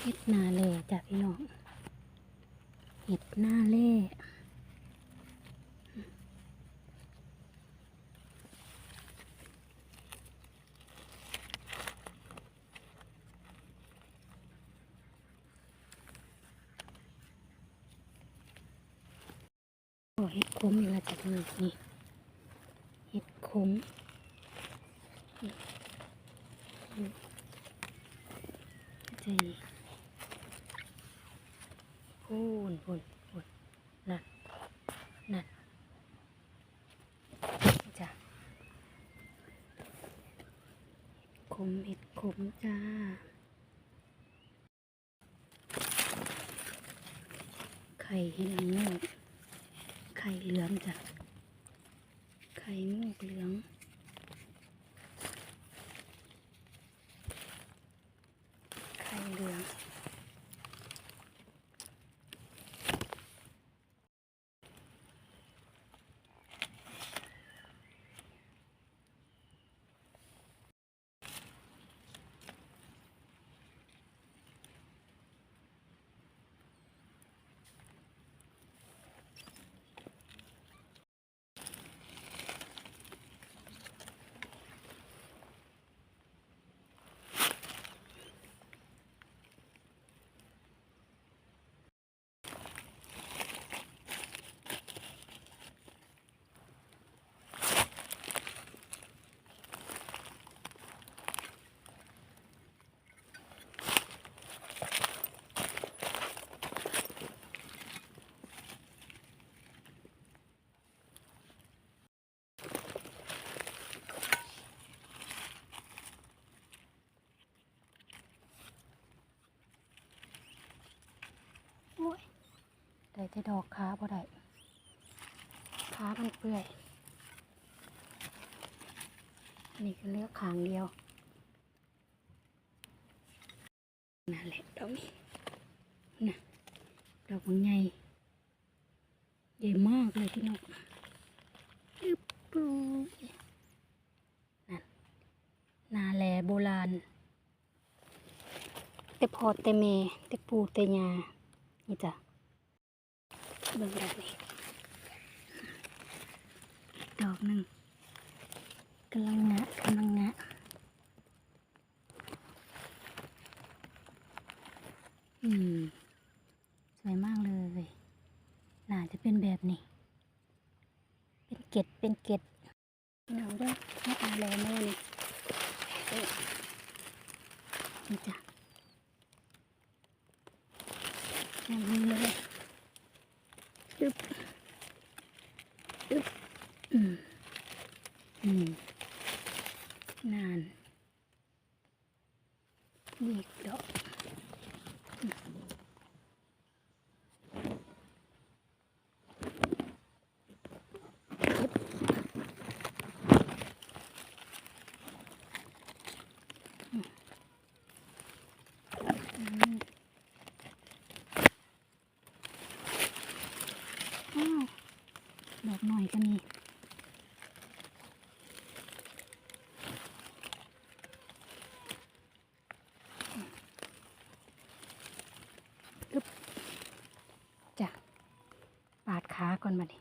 เห็ดนาเล่จ้ะพี่น้อง เห็ดหน้าเล่โอ้เห็ดขมอีกแล้วจ้ะพี่น้องนี่ เห็ดขมนี่นี่จ พูนพูนพูนนั่นนั่นจ้ะขมเห็ดขมจ้าไข่เห็ดละโงกไข่เหลืองจ้ะไข่งกเหลืองไข่เหลือง แต่ดอกขาบ่ได้ขามันเปื่อย นี่ก็เลือกขางเดียวนั่นแหละดอกนี้น่ะดอกมันใหญ่ใหญ่มากเลยพี่น้องอึ๊บปูนั่นนาแลโบราณ แต่พอแต่เมแต่ปูแต่ยานี่จ้ะ เบิ่งดอกนี้ดอกหนึ่งกำลังงะกำลังงะอืม สวยมากเลย น่าจะเป็นแบบนี้ เป็นเกล็ดเป็นเกล็ดหนาวด้วยไม่ตาแลแม่นี่นี่จ้ะอย่างนี้เลย อึ๊บอึ๊บอืมอืมนานนี่อีกดอกอืมอึ๊บอืมอืม อ้าวดอกหน่อยก็มีอึบจ้ะปาดขาก่อนมาดิ